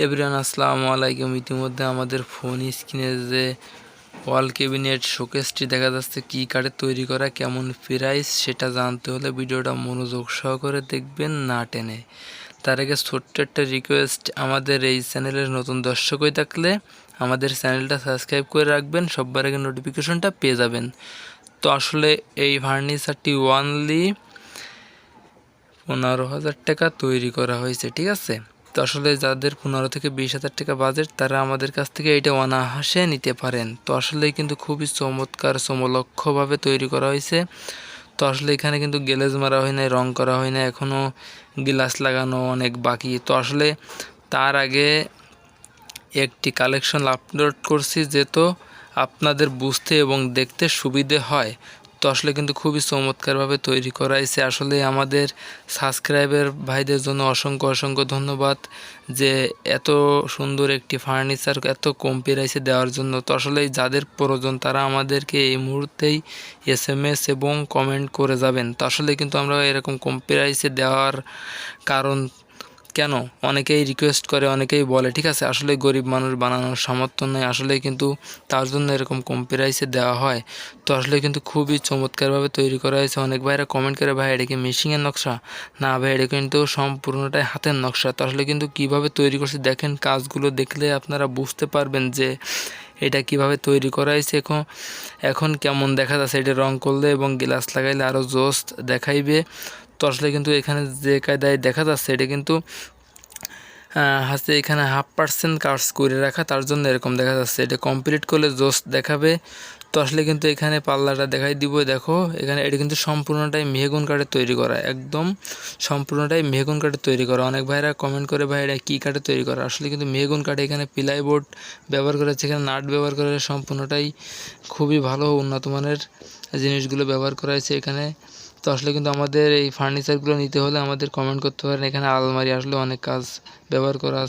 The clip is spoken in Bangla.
এভরিওয়ান, আসসালামু আলাইকুম। ইতিমধ্যে আমাদের ফোন স্ক্রিনে যে ওয়াল ক্যাবিনেট শোকেসটি দেখা যাচ্ছে, কী কাঠে তৈরি করা, কেমন প্রাইস, সেটা জানতে হলে ভিডিওটা মনোযোগ সহকারে দেখবেন, না টেনে। তার আগে ছোট্ট একটা রিকোয়েস্ট আমাদের এই চ্যানেলের নতুন দর্শক হয়ে থাকলে আমাদের চ্যানেলটা সাবস্ক্রাইব করে রাখবেন সবার আগে নোটিফিকেশনটা পেয়ে যাবেন। তো আসলে এই ফার্নিচারটি ওয়ানলি পনেরো হাজার টাকা তৈরি করা হয়েছে, ঠিক আছে? তো আসলে যাদের পনেরো থেকে বিশ হাজার টাকা বাজেট তারা আমাদের কাছ থেকে এটা অনাহাসে নিতে পারেন। তো আসলে কিন্তু খুবই চমৎকার চমলক্ষভাবে তৈরি করা হয়েছে। তো আসলে এখানে কিন্তু গ্লেজ মারা হয় নাই, রং করা হয় না এখনও গ্লাস লাগানো অনেক বাকি। তো আসলে তার আগে একটি কালেকশন আপলোড করছি, যেহেতু আপনাদের বুঝতে এবং দেখতে সুবিধে হয়। তো আসলে কিন্তু খুবই চমৎকারভাবে তৈরি করা হয়েছে আসলে আমাদের সাবস্ক্রাইবার ভাইদের জন্য অসংখ্য অসংখ্য ধন্যবাদ যে এত সুন্দর একটি ফার্নিচার এত কম প্রাইসে দেওয়ার জন্য। তো আসলে যাদের প্রয়োজন তারা আমাদেরকে এই মুহূর্তেই এস এম এস এবং কমেন্ট করে যাবেন। তো আসলে কিন্তু আমরা এরকম কম প্রাইসে দেওয়ার কারণ কেন? অনেকেই রিকোয়েস্ট করে, অনেকেই বলে, ঠিক আছে আসলে গরিব মানুষ বানানোর সামর্থ্য নেই আসলে কিন্তু তার জন্য এরকম কম প্রাইসে দেওয়া হয়। তো আসলে কিন্তু খুবই চমৎকারভাবে তৈরি করা হয়েছে। অনেক ভাইরা কমেন্ট করে, ভাই, এটা কি মেশিনের নকশা? না, ভাই, এটা কিন্তু সম্পূর্ণটাই হাতের নকশা। তো আসলে কিন্তু কীভাবে তৈরি করছে, দেখেন, কাজগুলো দেখলে আপনারা বুঝতে পারবেন যে এটা কীভাবে তৈরি করা হয়েছে। এখন এখন কেমন দেখা যাচ্ছে, এটা রং করলে এবং গ্লাস লাগাইলে আরও জোস দেখাইবে। তো আসলে কিন্তু এখানে যে কায়দায় দেখা যাচ্ছে, এটা কিন্তু হাতে এখানে হাফ পার্সেন্ট কার্স করে রাখা, তার জন্য এরকম দেখা যাচ্ছে। এটা কমপ্লিট করলে জোস দেখাবে। তো আসলে কিন্তু এখানে পাল্লাটা দেখাই দিব, দেখো। এখানে এটা কিন্তু সম্পূর্ণটাই মেহগুন কাঠে তৈরি করা, একদম সম্পূর্ণটাই মেহগুন কাঠে তৈরি করা। অনেক ভাইরা কমেন্ট করে ভাই এটা কী কাঠে তৈরি করা? আসলে কিন্তু মেহগুন কাঠে এখানে পিলাই বোর্ড ব্যবহার করা হচ্ছে, এখানে নাট ব্যবহার করা সম্পূর্ণটাই খুবই ভালো উন্নত মানের জিনিসগুলো ব্যবহার করা হয়েছে এখানে। তো আসলে কিন্তু আমাদের এই ফার্নিচারগুলো নিতে হলে আমাদের কমেন্ট করতে পারেন। এখানে আলমারি আসলে অনেক কাজ ব্যবহার করা